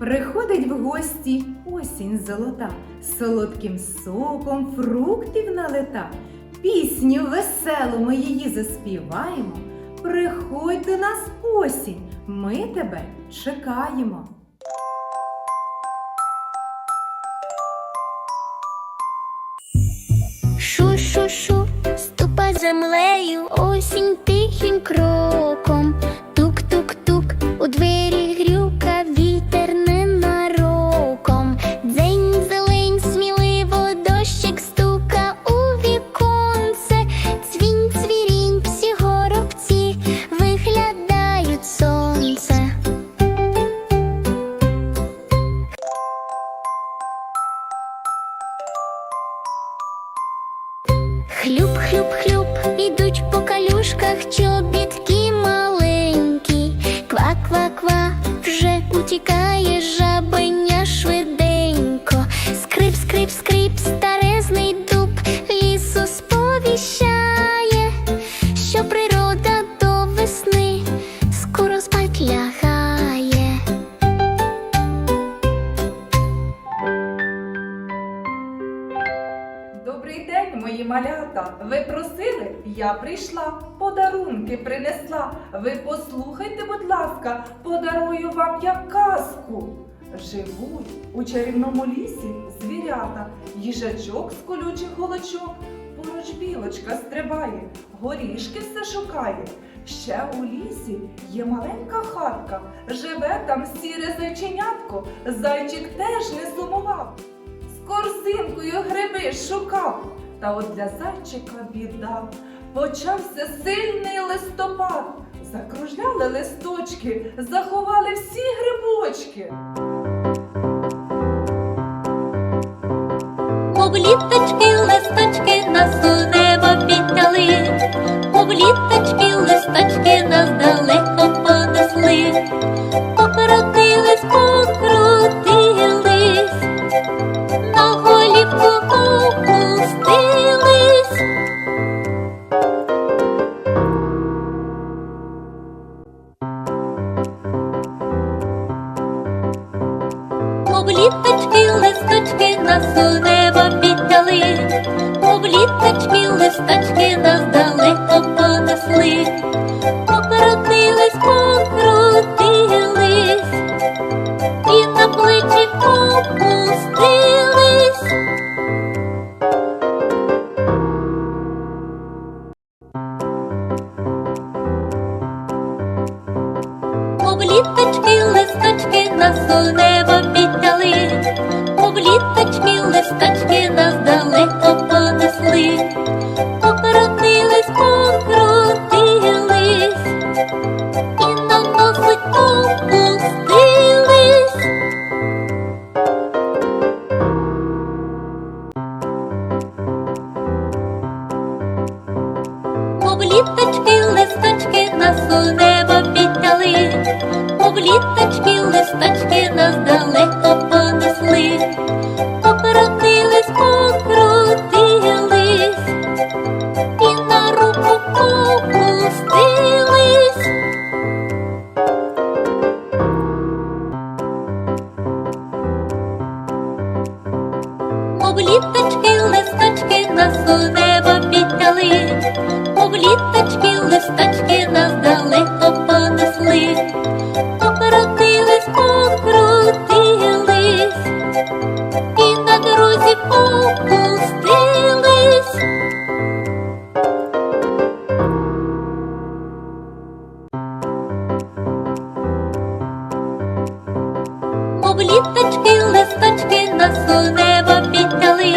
Приходить в гості осінь золота, солодким соком фруктів налета. Пісню веселу ми її заспіваємо. Приходь до нас осінь, ми тебе чекаємо. Шу-шу-шу, ступай землею, осінь тихим кроком. Прийшла, подарунки принесла. Ви послухайте, будь ласка, подарую вам я казку. Живуть у чарівному лісі звірята, їжачок з колючих голочок, поруч білочка стрибає, горішки все шукає. Ще у лісі є маленька хатка, живе там сіре зайченятко, зайчик теж не сумував з корзинкою гриби шукав. Та от для зайчика біда. Почався сильний листопад. Закружляли листочки, заховали всі грибочки. Мов літочки, листочки нас у небо підняли, мов літочки, листочки нас далеко понесли, покрутились, понесли, Мов літочки, листочки нас у небо підняли,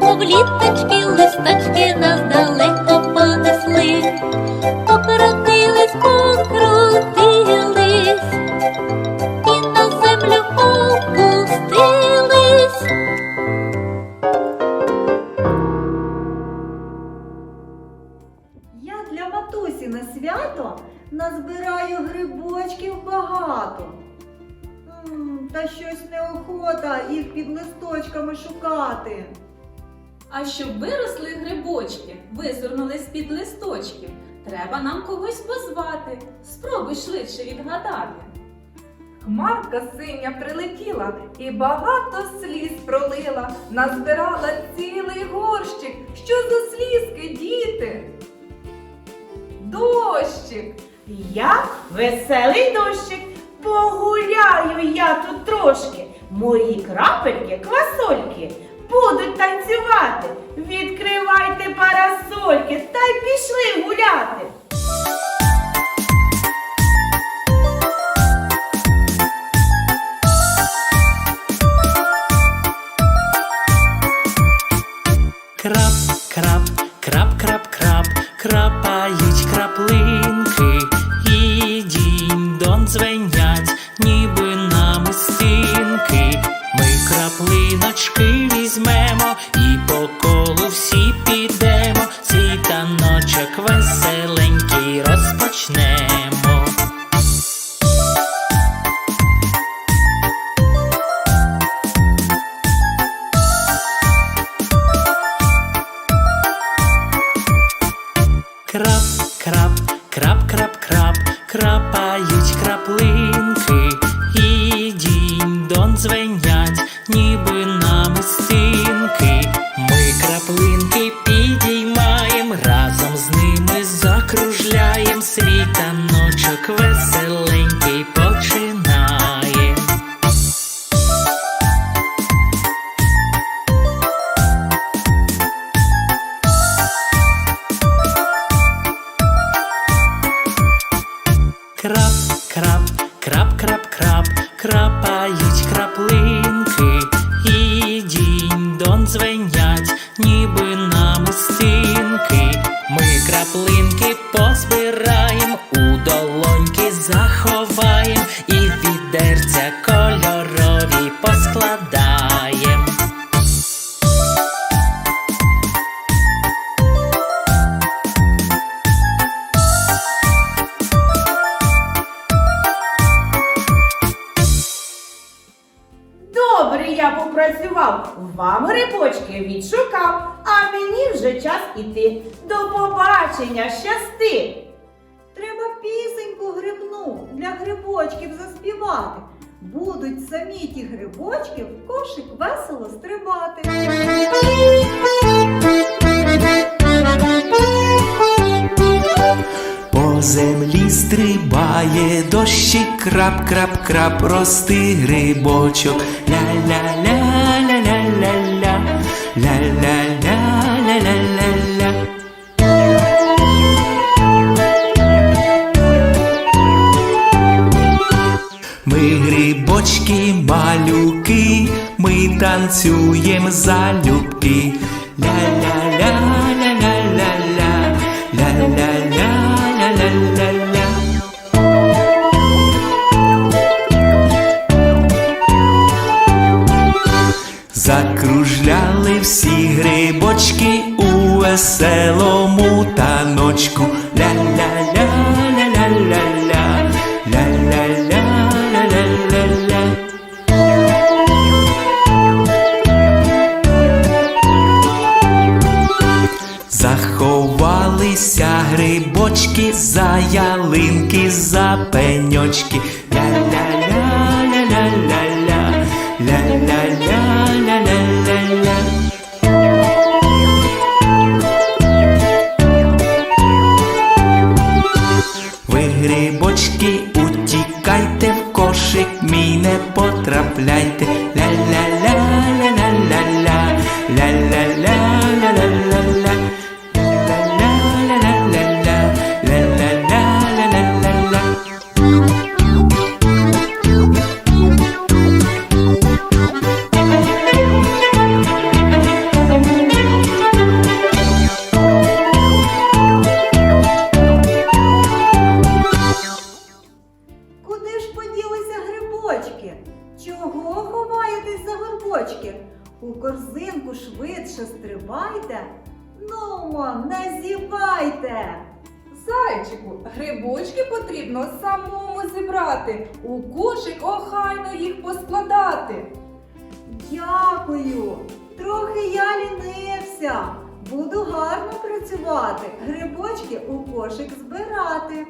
мов літочки, листочки нас далеко понесли, покрутились, покрутились, і на землю опустились. Я для матусі на свято назбираю грибочків багато. Та щось неохота їх під листочками шукати. А щоб виросли грибочки, визирнули з-під листочків, треба нам когось позвати. Спробуй швидше відгадати. Хмарка синя прилетіла і багато сліз пролила, назбирала цілий горщик. Що за слізки, діти? Дощик. Я веселий дощик, погуляю я тут трошки. Мої крапельки, квасольки будуть танцювати. Відкривайте парасольки та й пішли гуляти. Крап, крап, крап, крап, крап, крапають краплинки, відшукав, а мені вже час іти. До побачення, щасти! Треба пісеньку грибну для грибочків заспівати. Будуть самі ті грибочки в кошик весело стрибати. По землі стрибає дощик, крап, крап, крап, рости грибочок. Ля-ля-ля-ля-ля-ля-ля, танцюєм залюбки. Ля-ля-ля-ля-ля-ля-ля, ля-ля-ля-ля-ля-ля-ля. Закружляли всі грибочки у веселому таночку. Пеньочки. Ля-ля-ля-ля-ля-ля-ля, ля-ля-ля-ля-ля-ля-ля. Ви грибочки, утікайте в кошик, мій не потрапляйте. Ля-ля-ля-ля-ля-ля-ля, корзинку швидше стрибайте. Нумо, не зівайте. Зайчику, грибочки потрібно самому зібрати, у кошик охайно їх поскладати. Дякую. Трохи я лінився. Буду гарно працювати, грибочки у кошик збирати.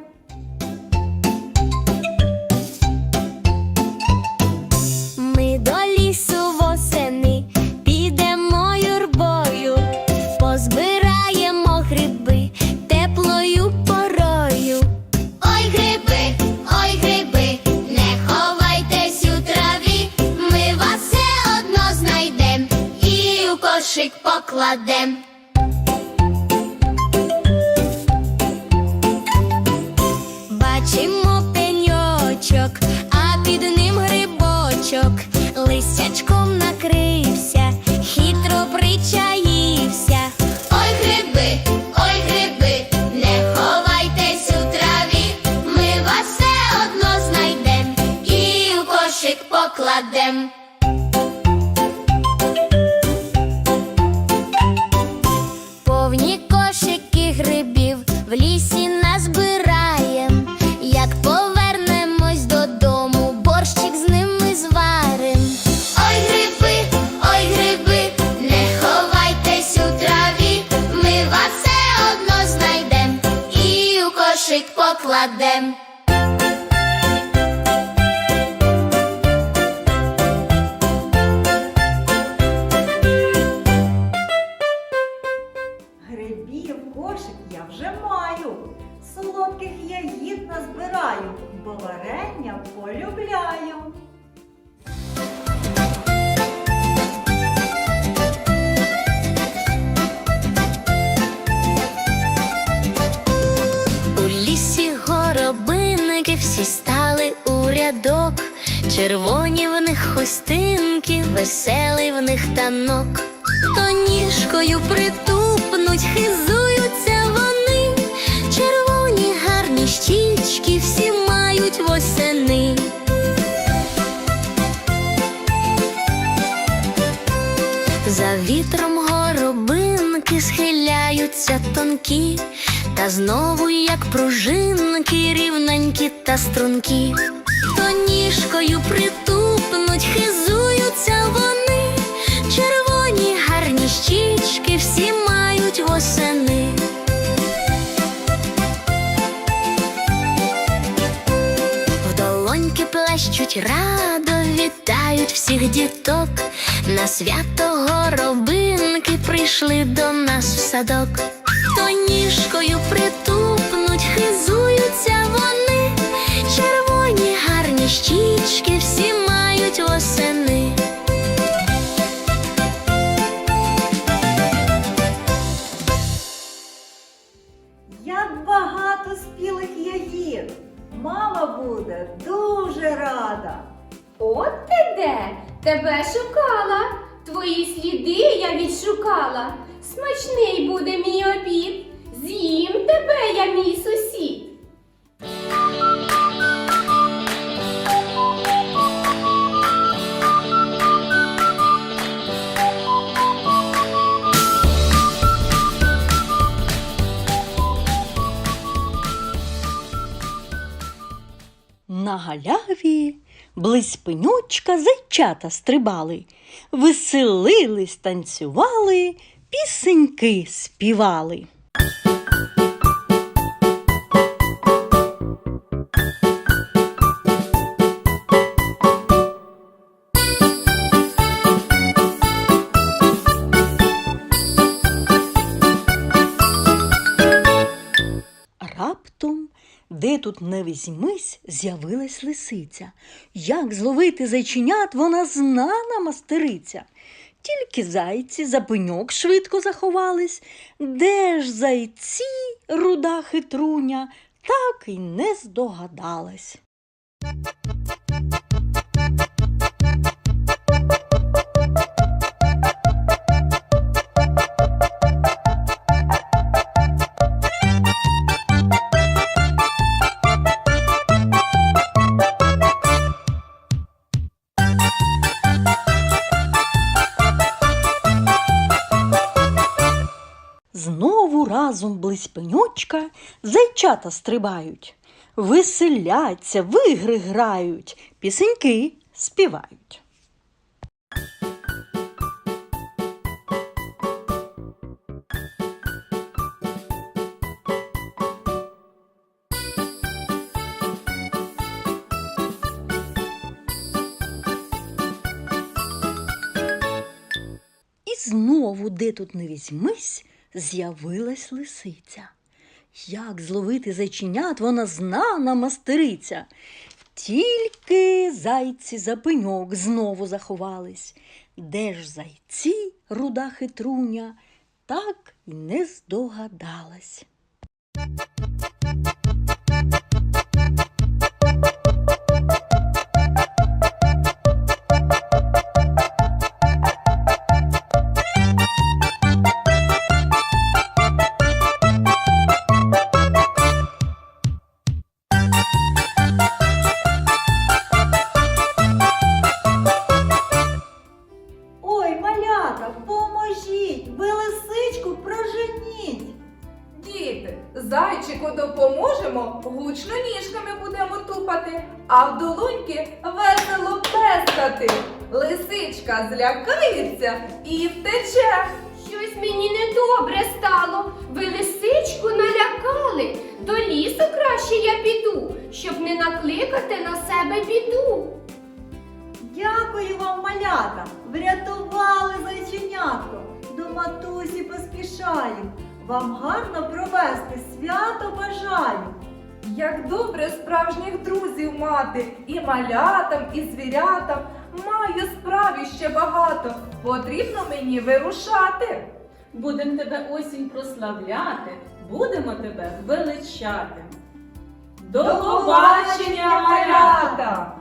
Грибочок, лисячком червоні в них хустинки, веселий в них танок, то ніжкою притупнуть, хизуються вони, червоні гарні щічки всі мають восени. За вітром горобинки схиляються тонкі, та знову, як пружинки, рівненькі та стрункі, то ніжкою притупнуть, хизуються вони, червоні гарні щічки всі мають восени. В долоньки плещуть радо, вітають всіх діток. На свято горобинки прийшли до нас в садок. Мій сусід. На галяві близь пенючка зайчата стрибали, веселились, танцювали, пісеньки співали. Тут не візьмись, з'явилась лисиця. Як зловити зайченят, вона знана мастериця. Тільки зайці за пеньок швидко заховались. Де ж зайці, руда хитруня, так і не здогадалась. Близь пеньочка зайчата стрибають, веселяться, в ігри грають, пісеньки співають. Знову, де тут не візьмись, з'явилась лисиця. Як зловити зайченят, вона знана мастериця. Тільки зайці за пеньок знову заховались. Де ж зайці, руда хитруня, так і не здогадалась. Допоможемо, гучно ніжками будемо тупати, а в долоньки весело плескати. Лисичка злякається і втече. Щось мені недобре стало. Ви лисичку налякали. До лісу краще я піду, щоб не накликати на себе біду. Дякую вам, малята! Врятували зайченятко! До матусі поспішаю. Вам гарно провести свято бажаю. Як добре справжніх друзів мати, і малятам, і звірятам. Маю справі ще багато. Потрібно мені вирушати. Будем тебе осінь прославляти, будемо тебе величати. До побачення, малята! малята!